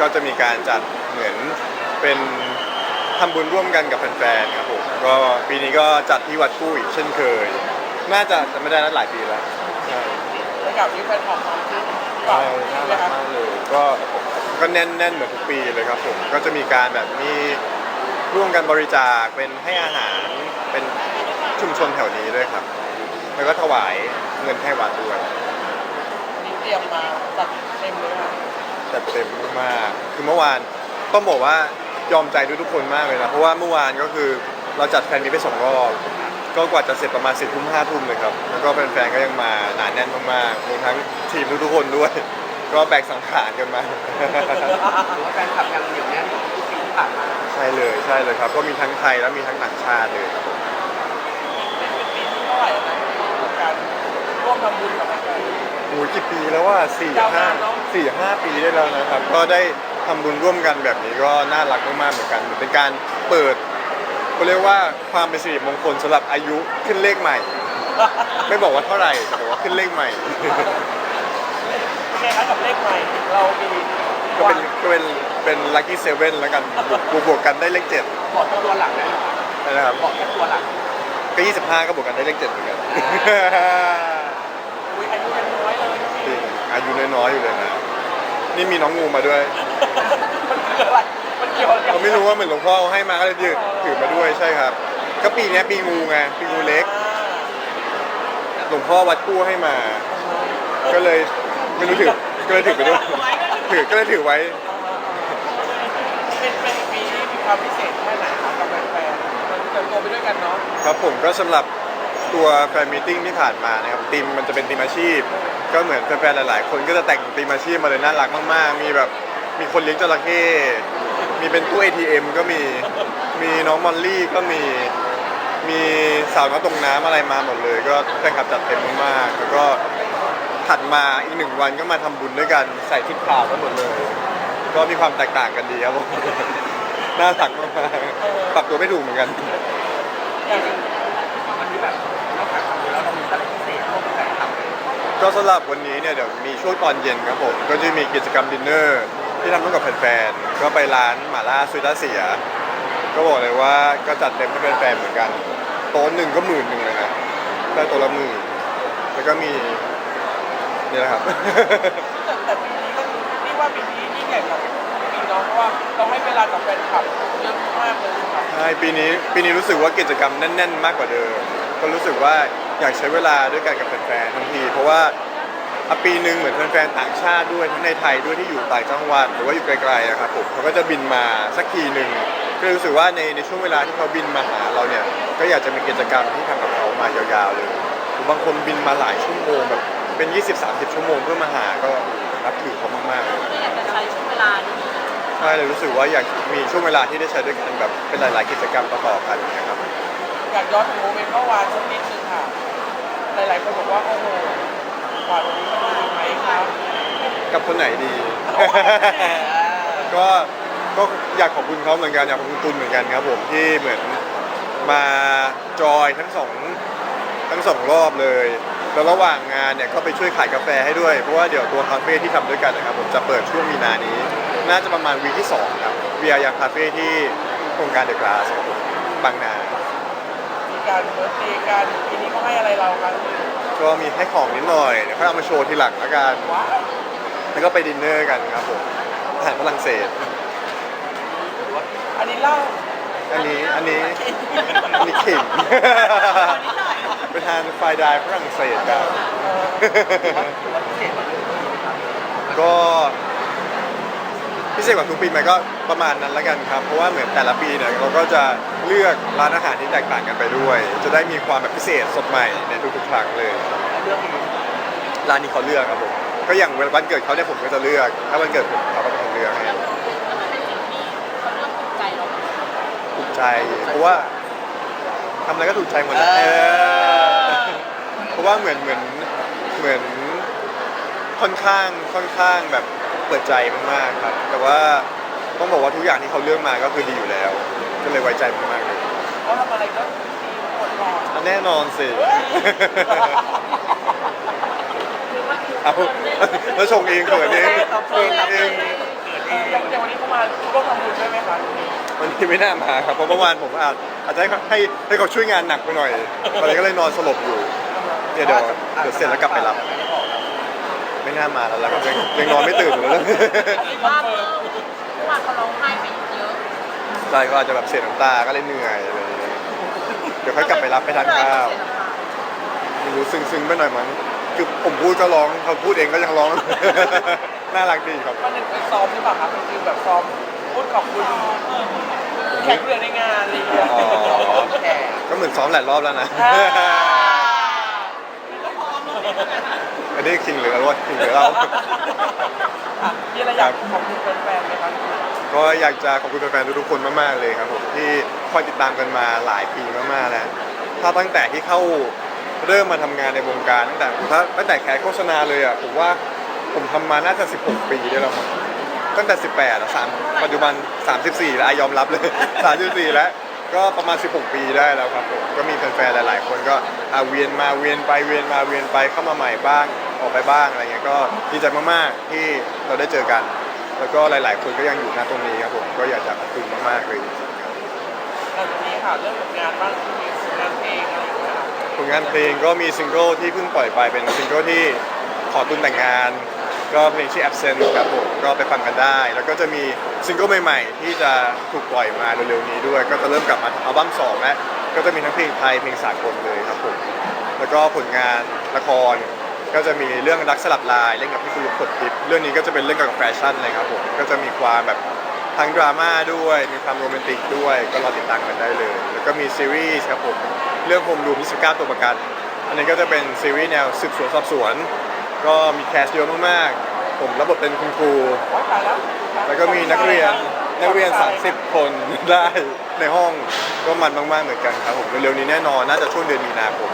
ก็จะมีการจัดเหมือนเป็นทำบุญร่วมกันกับแฟนๆครับผมก็ปีนี้ก็จัดที่วัดกู้อีกเช่นเคย น่าจะจะไม่ได้นัดหลายปีแล้วใช่แล้วกับนี้แฟนคลับของที่ใช่น่ารักมากเลยก็ก็แน่นแน่นเหมือนทุกปีเลยครับผมก็จะมีการแบบมีร่วมกันบริจาคเป็นให้อาหารเป็นชุมชนแถวนี้ด้วยครับ แล้วก็ถวายเงินให้วัดด้วยนี่เตรียมมาจัดเต็มเลยค่ะ จัดเต็มมากๆคือเมื่อวานต้องบอกว่ายอมใจทุกๆคนมากเลยนะเพราะว่าเมื่อวานก็คือเราจัดแฟนมีตไปสองรอบก็กว่าจะเสร็จประมาณสี่ทุ่มห้าทุ่มเลยครับแล้วก็แฟนๆก็ยังมาหนาแน่นมากๆรวมทั้งทีมทุกๆคนด้วย ก็แบกสังขารกันมาหรือว่าแฟนคลับยังเหนียวแน่นกว่าทุกปีที่ผ่านมาใช่เลยใช่เลยครับ ก็มีทั้งไทยแล้วมีทั้งต่างชาติเลยครับผมเป็นปีที่เท่าไหร่แล้วนะกับการร่วมทำบุญกับแฟน โอ้ยกี่ปีแล้วว่าสี่ยาวห้านานเนอะสี่ห้าปีได้แล้วนะครับ ก็ได้ทำบุญร่วมกันแบบนี้ก็น่ารักมากๆเหมือนกันเหมือนเป็นการเปิดเขาเรียกว่าความเป็นสิริมงคลสำหรับอายุขึ้นเลขใหม่ ไม่บอกว่าเท่าไหร่แต่บอกว่าขึ้นเลขใหม่เป็นไงคะกับเลขใหม่เรามีก็เป็นก็เป็นเป็นลัคกี้เซเว่นแล้วกันบวกบวกกันได้เลขเจ็ดบอกตัวหลักนะนะครับบอกแค่ตัวหลักก็ยี่สิบห้าก็บวกกันได้เลขเจ็ดเหมือนกันอุ้ยอายุยังน้ อยเลยจริงอายุน้อยๆอยู่เลยนะ นี่มีน้องงูมาด้วยมันคืออะไร มันเกี่ยวอะไรผมไม่รู้ว่าเหมือนหลวงพ่อเอาให้มาก็เลยถือถือมาด้วยใช่ครับ ก็ปีเนี้ยปีงูไงปีงูเล็ก หลวงพ่อวัดกู้ให้มา ก็เลยไม่รู้ถือก็เลยถือไปด้วยถือก็เลยถือไว้ เป็นเป็นปีที่มีความพิเศษแค่ไหนครับกับแฟนๆมันเติบโตไปด้วยกันเนาะ ครับผมก็สำหรับ ตัวแฟนมีตติ้งที่ผ่านมานะครับทีมมันจะเป็นทีมอาชีพ ก็เหมือนแฟนๆหลาย ๆ คนก็จะแต่งทีมอาชีพมาเลยน่ารักมากๆ มีแบบมีคนเลี้ยงจระเข้มีเป็นตู้ ATM ก็มีมีน้องมอลลี่ก็มีมีสาวน้อยตรงน้ำอะไรมาหมดเลย ก็แฟนคลับจัดเต็มมากๆแล้วก็ถัดมาอีกหนึ่งวันก็มาทำบุญด้วยกันใส่ชุดขาวกันหมดเลย ก็มีความแตกต่างกันดีครับผมน่ารักมากๆปรับตัวไม่ถูกเหมือนกัน อย่าง ก็สำหรับวันนี้เนี่ยเดี๋ยวมีช่วงตอนเย็นครับผม ก็จะมีกิจกรรมดินเนอร์ที่ทำร่วมกับแฟนๆ ก็ไปร้านหม่าล่าซุยต้าเสีย ก็บอกเลยว่าก็จัดเต็มให้แฟนๆ เหมือนกัน โต๊ะหนึ่งก็หมื่นหนึ่งเลยนะได้โต๊ะละหมื่นแล้วก็มีนี่แหละครับ แต่แต่ปีนี้ก็นี่ว่าปีนี้ยิ่งใหญ่กว่าปีน้องเพราะว่าเราให้เวลากับแฟนคลับเยอะมากเลยครับ ใช่ปีนี้ปีนี้รู้สึกว่ากิจกรรมแน่น ๆ มากกว่าเดิม ก็รู้สึกว่า อยากใช้เวลาด้วยกันกับแฟนๆทันที เพราะว่าอะปีหนึ่งเหมือนแฟนๆต่างชาติด้วยทั้งในไทยด้วยที่อยู่ต่างจังหวัดหรือว่าอยู่ไกลๆอะครับผมเขาก็จะบินมาสักทีหนึ่งก็เลยรู้สึกว่าในในช่วงเวลาที่เขาบินมาหาเราเนี่ย ก็อยากจะมีกิจกรรมที่ทำกับเขามายาวๆเลยหรือบางคนบินมาหลายชั่วโมงแบบเป็น 20-30 ชั่วโมงเพื่อมาหาก็นับถือเขามากๆเลยก็อยากจะใช้ช่วงเวลานี้ใช่เลยรู้สึกว่าอยากมีช่วงเวลาที่ได้ใช้ด้วยกันแบบเป็นหลาย ๆ กิจกรรมต่อๆกันนะครับ อยากย้อนถึงโมเมนต์เมื่อวานสักนิดนึงค่ะ หลายๆคนบอกว่าโอ้โหกว่าวันนี้มันดีไหมครับกับคนไหนดี ก็ก็อยากขอบคุณเขาเหมือนกันอยากขอบคุณตุลเหมือนกันครับผมที่เหมือนมาจอยทั้งสองทั้งสองรอบเลย แล้วระหว่างงานเนี่ยก็ไปช่วยขายกาแฟให้ด้วย เพราะว่าเดี๋ยวตัวคาเฟ่ที่ทำด้วยกันนะครับผมจะเปิดช่วงมีนานี้ น่าจะประมาณวีคที่สองครับเวียยังคาเฟ่ที่โครงการเดอะกลาสครับผมบางนา มีการเบิร์ตเดย์กันปีนี้เขา ให้อะไรเรากันก็มีให้ของนิดหน่อยเดี๋ยวค่อยเอามาโชว์ทีหลังละกัน ว้าวแล้วก็ไปดินเนอร์กันครับผมอาหารฝรั่งเศส อันนี้เล่าอันนี้อันนี้อันนี้ขิงไปทานไฟดายฝรั่งเศสกันเอ่อถือว่าพิเศษกว่าเดิมครับก็ พิเศษกว่าทุกปีไหมก็ประมาณนั้นละกันครับ เพราะว่าเหมือนแต่ละปีเนี่ยเราก็จะเลือกร้านอาหารที่แตกต่างกันไปด้วย จะได้มีความแบบพิเศษสดใหม่ในทุกๆครั้งเลยเรื่องนี้ร้านนี้เขาเลือกครับผมก็อย่างวันเกิดเขาเนี่ยผมก็จะเลือก ถ้าวันเกิดผมเขาก็เป็นคนเลือกให้แล้วมันเป็นสิ่งที่เขาเลือกถูกใจเราถูกใจเพราะว่าทำอะไรก็ถูกใจหมดนะเออเพราะว่าเหมือนเหมือนเหมือนค่อนข้างค่อนข้างแบบ เปิดใจมากๆครับ แต่ว่าต้องบอกว่าทุกอย่างที่เขาเลือกมาก็คือดีอยู่แล้ว ก็เลยไว้ใจมากๆเลยเขาทำอะไรก็ดีหมดหรอกอะแน่นอนสิเฮ้ยเอาแล้วชงเองเขินเองเขินเองเกิดเองอย่างอย่างวันนี้เขามาร่วมทำบุญด้วยไหมคะวันนี้ไม่น่ามาครับเพราะเมื่อวานผมอาจอาจจะให้เขาให้ให้เขาช่วยงานหนักไปหน่อยตอนนี้ก็เลยนอนสลบอยู่เดี๋ยวเดี๋ยวเดี๋ยวเสร็จแล้วกลับไปรับ ไม่น่ามาแล้วล่ะครับยังยังนอนไม่ตื่นอยู่เลยว่าเมื่อเมื่อวานเขาร้องไห้ไปเยอะใจก็อาจจะแบบเสียน้ำตาก็เลยเหนื่อยอะไรอย่างเลยเดี๋ยวค่อยกลับไปรับไปทานข้าวไม่รู้ซึ้งๆไปหน่อยมั้งคือผมพูดก็ร้องเขาพูดเองก็ยังร้อง น่ารักดีครับมันเป็นซ้อมหรือเปล่าครับเป็นคือแบบซ้อมพูดขอบคุณแขกเรือในงานอะไรอย่างเงี้ยอ๋อแขกก็เหมือนซ้อมหลายรอบแล้วนะอั นนี้คิงหรือว่าคิงหรือเรามีอะไรอยากขอบคุณแฟนๆไหมครับก็อยากจะขอบคุณแฟนๆทุกๆคนมากๆเลยครับผมที่คอยติดตามกันมาหลายปีมากๆแล้วถ้าตั้งแต่ที่เข้าเริ่มมาทำงานในวงการตั้งแต่ถ้าตั้งแต่แคสโฆษณาเลยอะผมว่าผมทำมาน่าจะ 16 ปีได้แล้วมั้งตั้งแต่ 18อะสามปัจจุบัน 34 แล้วอะยอมรับเลย 34 แล้ว ก็ประมาณ 16 ปีได้แล้วครับผมก็มีแฟนๆหลาย ๆ คนก็อะเวียนมาเวียนไปเวียนมาเวียนไปเข้ามาใหม่บ้าง ออกไปบ้างอะไรเงี้ยก็ดีใจมากๆที่เราได้เจอกัน แล้วก็หลาย ๆ คนก็ยังอยู่ณตรงนี้ครับผมก็อยากจะขอบคุณมากๆเลยจริงๆครับหลังจากนี้ค่ะเรื่องผลงานบ้างที่มีผลงานเพลงอะไรอย่างเงี้ยครับผลงานเพลงก็มีซิงเกิลที่เพิ่งปล่อยไปเป็นซิงเกิลที่ขอตุนแต่งงาน ก็เพลงชื่อ absent ครับผมก็ไปฟังกันได้ แล้วก็จะมีซิงเกิลใหม่ๆ ที่จะถูกปล่อยมาเร็วๆนี้ด้วย ก็จะเริ่มกลับมาอัลบั้มสองแล้วก็จะมีทั้งเพลงไทยเพลงสากลเลยครับผมแล้วก็ผลงานละคร ก็จะมีเรื่องรักสลับลายเล่นกับพี่คุณลุกผดทิพย์เรื่องนี้ก็จะเป็นเรื่องเกี่ยวกับแฟชั่นเลยครับผมก็จะมีความแบบทั้งดราม่าด้วย มีความโรแมนติกด้วย ก็รอติดตามกันได้เลย แล้วก็มีซีรีส์ครับผมเรื่องโฮมรูม29 ตัวประกัน อันนี้ก็จะเป็นซีรีส์แนวสืบสวนสอบสวน ก็มีแคสเยอะมากๆ ผมรับบทเป็นคุณครู แล้วแล้วก็มีนักเรียนนักเรียน 30 คนได้ในห้องก็มันมากๆเหมือนกันครับผมเร็วๆนี้แน่นอนน่าจะช่วงเดือนมีนาคม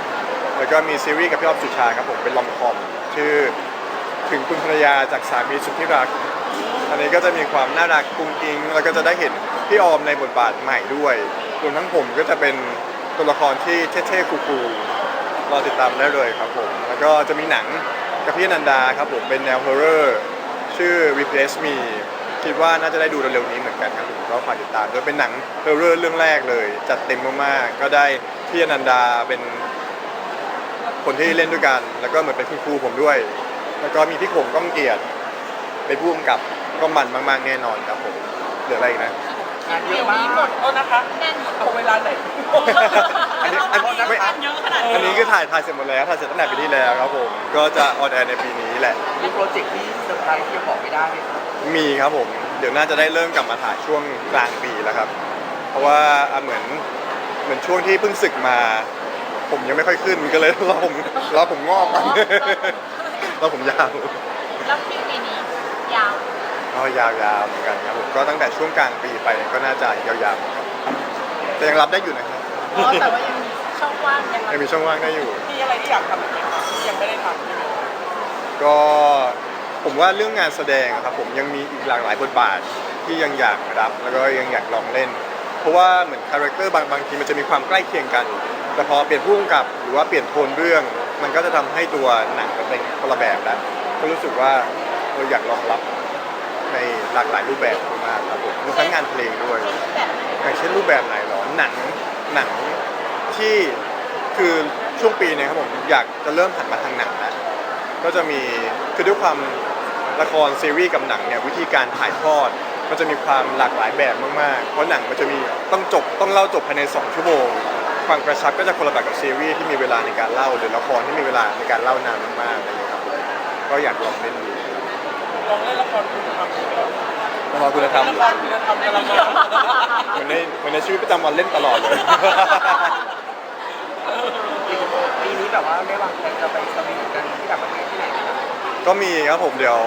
แล้วก็มีซีรีส์กับพี่ออฟสุชาครับผมเป็นลอมคอมชื่อถึงคุณภรรยาจากสามีสุดที่รัก อันนี้ก็จะมีความน่ารักกุ้งกิ้งแล้วก็จะได้เห็นพี่ออมในบทบาทใหม่ด้วยรวมทั้งผมก็จะเป็นตัวละครที่เท่ๆคูลๆรอติดตามได้เลยครับผม แล้วก็จะมีหนังกับพี่อนันดาครับผมเป็นแนวฮอร์เรอร์ชื่อ Replace Me คิดว่าน่าจะได้ดูเร็วๆนี้เหมือนกันครับผมก็ฝากติดตามด้วยเป็นหนังฮอร์เรอร์เรื่องแรกเลย จัดเต็มมากๆก็ได้พี่อนันดาเป็น คนที่เล่นด้วยกัน แล้วก็เหมือนเป็นคุณครูผมด้วย แล้วก็มีพี่ขมก้องเกียรติเป็นผู้กำกับก็มันมากๆแน่นอนครับผมเหลืออะไรอีกนะ งานเยเดี๋อะยวมานี้หมกดโทษนะคะแน่นหมดเอาเวลาไหนอันนี้อันไม่เยอะขนาดอันนี้คือถ่ายถ่ายเสร็จหมดแล้วถ่ายเสร็จตั้งแต่ปีที่แล้วครับผมก็จะออนแอร์ในปีนี้แหละ มีโปรเจกต์ที่เซอร์ไพรส์ที่ยังบอกไม่ได้ไหมครับมีครับผม เดี๋ยวน่าจะได้เริ่มกลับมาถ่ายช่วงกลางปีแล้วครับ เพราะว่าอะเหมือนเหมือนช่วงที่เพิ่งศึกมา ผมยังไม่ค่อยขึ้นก็เลยรอผมรอผมงอกก่อนรอผมยาวแล้วปีนี้ยาวก็ยาวๆเหมือนกันครับผมก็ตั้งแต่ช่วงกลางปีไปก็น่าจะยาวๆครับแต่ยังรับได้อยู่นะครับอ๋อแต่ว่ายังมีช่องว่างยังยังมีช่องว่างได้อยู่ มีอะไรที่อยากทำอีกไหมคะที่ยังไม่ได้ทำใช่ไหมก็ผมว่าเรื่องงานแสดงอะครับผมยังมีอีกหลากหลายบทบาทที่ยังอยากรับแล้วก็ยังอยากลองเล่น เพราะว่าเหมือนคาแรคเตอร์บางบางทีมันจะมีความใกล้เคียงกัน แต่พอเปลี่ยนผู้กำกับหรือว่าเปลี่ยนโทนเรื่อง มันก็จะทำให้ตัวหนังมันเป็นคนละแบบแล้วก็รู้สึกว่าเอออยากลองรับในหลากหลายรูปแบบมากๆครับผมรวมทั้งงานเพลงด้วยแบบไหนอย่างเช่นรูปแบบไหนหรอหนังหนังที่คือช่วงปีเนี้ครับผมอยากจะเริ่มหันมาทางหนังแล้วก็จะมีคือด้วยความละครซีรีส์กับหนังเนี่ยวิธีการถ่ายทอด มันจะมีความหลากหลายแบบมากๆ เพราะหนังมันจะมีต้องจบต้องเล่าจบภายใน 2 ชั่วโมง ความกระชับก็จะคนละแบบกับซีรีส์ที่มีเวลาในการเล่าหรือละครที่มีเวลาในการเล่านานมากๆอะไรอย่างเงี้ยครับผมก็อยากลองเล่นดูลองเล่นละครคุณธรรมดูแล้วละครคุณธรรมละครคุณธรรมกำลังมาเหมือนในเหมือนในชีวิตประจำวันเล่นตลอดเลยปีนี้แบบว่าได้วางแผนจะไปสวีทกันที่ต่างประเทศที่ไหนไหมครับก็มีครับผมเดี๋ยว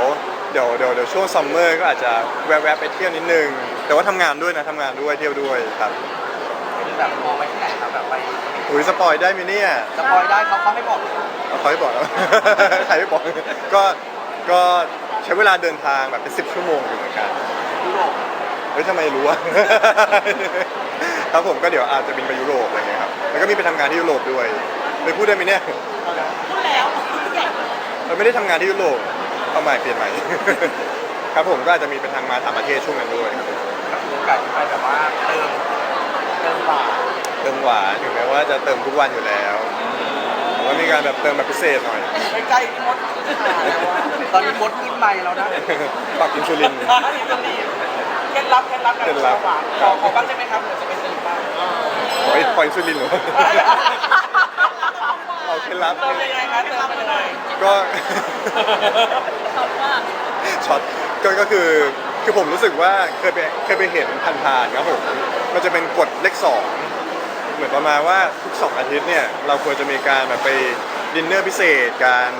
เดี๋ยวเดี๋ยวเดี๋ยวช่วงซัมเมอร์ก็อาจจะแวะๆไปเที่ยวนิดนึง แต่ว่าทำงานด้วยนะทำงานด้วยเที่ยวด้วยครับหรือ แบบมองไว้ที่ไหนครับแบบไปอุ้ยสปอยได้ไหมเนี่ยสปอยได้เขาเขาให้บอกเลยเอาเขาให้บอกแล้ว ใครไม่บอก ก็ก็ใช้เวลาเดินทางแบบเป็นสิบชั่วโมงอยู่เหมือนกันยุโรปเฮ้ยทำไมรู้วะครับผมก็เดี๋ยวอาจจะบินไปยุโรปอะไรเงี้ยครับแล้วก็มีไปทำงานที่ยุโรปด้วยไปพูดได้ไหมเนี่ยพูดแล้วใหญ่เลยเราไม่ได้ทำงานที่ยุโรปเอาใหม่เปลี่ยนใหม่คครับผมก็อาจจะมีเป็นทางมาต่างประเทศช่วงนั้นด้วยครับมีโอกาสไปแบบว่าเติม เติมหวานเติมหวานถึงแม้ว่าจะเติมทุกวันอยู่แล้วแต่ว่ามีการแบบเติมแบบพิเศษหน่อยไปใกล้ที่มดขึ้นมาแล้วว่าตอนนี้มดขึ้นไปแล้วนะปรับอินซูลินอันนี้จะดีเคล็ดลับเคล็ดลับการเคล็ดลับ หวานขอขอบ้างได้ไหมครับเดี๋ยวจะไปซื้อบ้างขออินขออินซูลินเหรอเอาเคล็ดลับ เติมยังไงคะเติมยังไงก็ชอบมากช็อตก็ก็คือคือผมรู้สึกว่าเคยไปเคยไปเห็นผ่านๆครับผม มันจะเป็นกฎเลขสองเหมือนประมาณว่าทุกสองอาทิตย์เนี่ยเราควรจะมีการแบบไปดินเนอร์พิเศษการ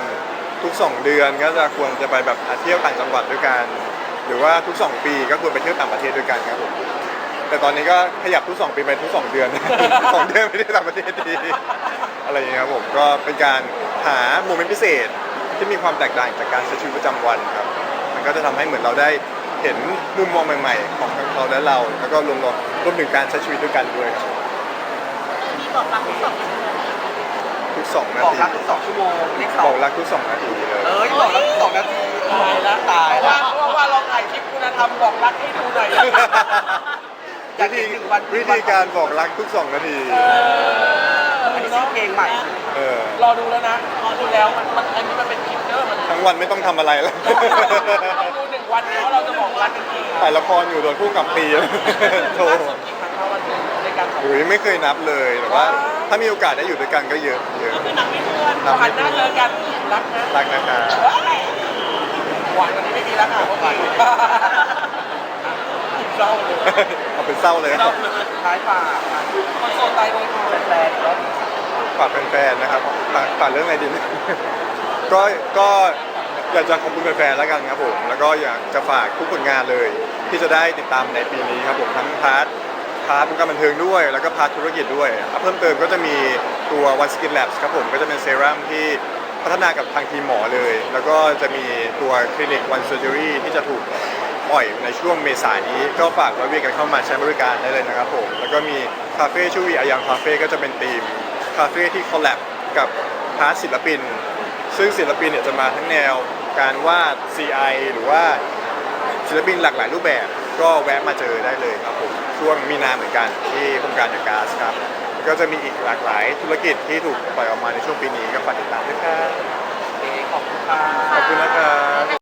ทุกสองเดือนก็จะควรจะไปแบบเที่ยวต่างจังหวัดด้วยกัน หรือว่าทุกสองปีก็ควรไปเที่ยวต่างประเทศด้วยกันครับผมแต่ตอนนี้ก็ขยับทุกสองปีไปทุกสองเดือน สองเดือนไปที่ต่างประเทศดีอะไรอย่างเงี้ยครับผมก็เป็นการหาโมเมนต์พิเศษที่มีความแตกต่างจากการใช้ชีวิตประจำวันครับ มันก็จะทำให้เหมือนเราได้เห็นมุมมองใหม่ ๆ ของทั้งเขาและเรา แล้วก็รวมร วมถึงการใช้ชีวิตด้วยกันด้วยครับมีบอกรักทุกสองชั่วโมงทุกสองนาบอกทีรักทุกสองชั่วโมงเลขสบอองกรักทุกสองนาทีเลย เอ้ยบอกรักทุกสองนาทีตายละตายว่าละว่าว่าเราถ่ายคลิปคุณธรรมบอกรักให้ดูหน่อย อยากวิเห็ธีนหนึ่งวัน วิธีการบอกรักทุกสองนาที อันนี้ชื่อเพลงใหม่ เออรอดูแล้วนะรอดูแล้วมันมันอันนี้มันเป็นคลิปเนอร์มันทั้งวันไม่ต้องทำอะไรแล้ว เราดูหนึ่งวันเนี้ยเราจะบอกรักกันทีถ่ายละครอยู่โดนผู้กับตีโธ่ล่าสุดกี่ครั้งเราวันหนึ่งในการถ่ายโอ้ยไม่เคยนับเลยแต่ว่าถ้ามีโอกาสได้อยู่ด้วยกันก็เยอะเยอะก็คือหนังไม่เพื่อนพอหันหน้าเจอกันรักนะรักนะคะ หวานกวันนี้ไม่มีแล้วค่ะพวกพี่ เศร้าเลยเอาเป็นเศร้าเลยเศร้าเลยท้ายฝากคนโสดตายเลยค่ะแฟนๆแล้วฝากแฟนๆนะครับฝากฝากเรื่องอะไรดีก็ก็อยากจะขอบคุณแฟนๆแล้วกันครับผมแล้วก็อยากจะฝากทุกผลงานเลย ที่จะได้ติดตามในปีนี้ครับผมทั้งพาร์ทพาร์ทวงการบันเทิงด้วย แล้วก็พาร์ทธุรกิจด้วยอะเพิ่มเติมก็จะมีตัว One Skin Labs ครับผมก็จะเป็นเซรั่มที่พัฒนากับทางทีมหมอเลย แล้วก็จะมีตัวคลินิก One Surgery ที่จะถูก ปล่อยในช่วงเมษายนนี้ ก็ฝากไว้เวียนกันเข้ามาใช้บริการได้เลยนะครับผมแล้วก็มีคาเฟ่ชื่อวีอายังคาเฟ่ก็จะเป็นทีมคาเฟ่ที่คอลแลบกับพาร์ทศิลปิน ซึ่งศิลปินเนี่ยจะมาทั้งแนวการวาด CI หรือว่าศิลปินหลากหลายรูปแบบ ก็แวะมาเจอได้เลยครับผมช่วงมีนาเหมือนกันที่โครงการเดอะก๊าซครับแล้วก็จะมีอีกหลากหลายธุรกิจที่ถูกปล่อยออกมาในช่วงปีนี้ก็ฝากติดตามด้วยครับโอเคขอบคุณค่ะขอบคุณนะครับ